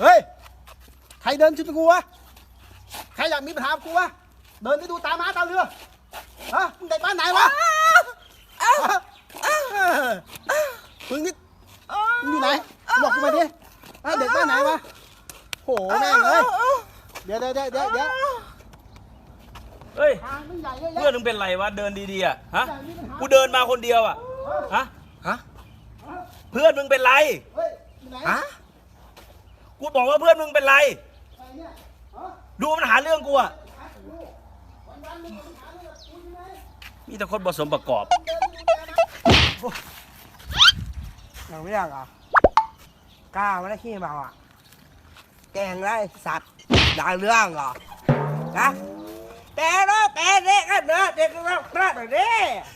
เฮ้ย ใครเดินชุดกูวะ ใครอยากมีปัญหากับกูวะ เดินไปดูตาม้าตาเรือ ฮะ มึงเด็กบ้านไหนวะฮะมึงนี่มึงอยู่ไหน บอกกูมาดิฮะเด็กบ้านไหนวะโหแม่งเอ้ย เดี๋ยวเดี๋ยวเดี๋ยวเดี๋ยวเดี๋ยวเฮ้ย ทางมันใหญ่เยอะแยะ เพื่อนมึงเป็นไรวะเดินดีๆอะฮะใหญ่มีปัญหากูเดินมาคนเดียวอะฮะฮะเพื่อนมึงเป็นไร เฮ้ยอยู่ไหน ฮะ กูบอกว่าเพื่อนมึงเป็นไร ดูมันหาเรื่องกูอะมีแต่คนผสมประกอบเดินไปดูแกนะยังไม่ได้เหรอกล้าไม่ได้ขี้เมาอะ แกงไรสัตว์ได้เรื่องเหรอฮะแต่เนาะแต่เด็กกันเนาะเด็กกันเนาะเด็ก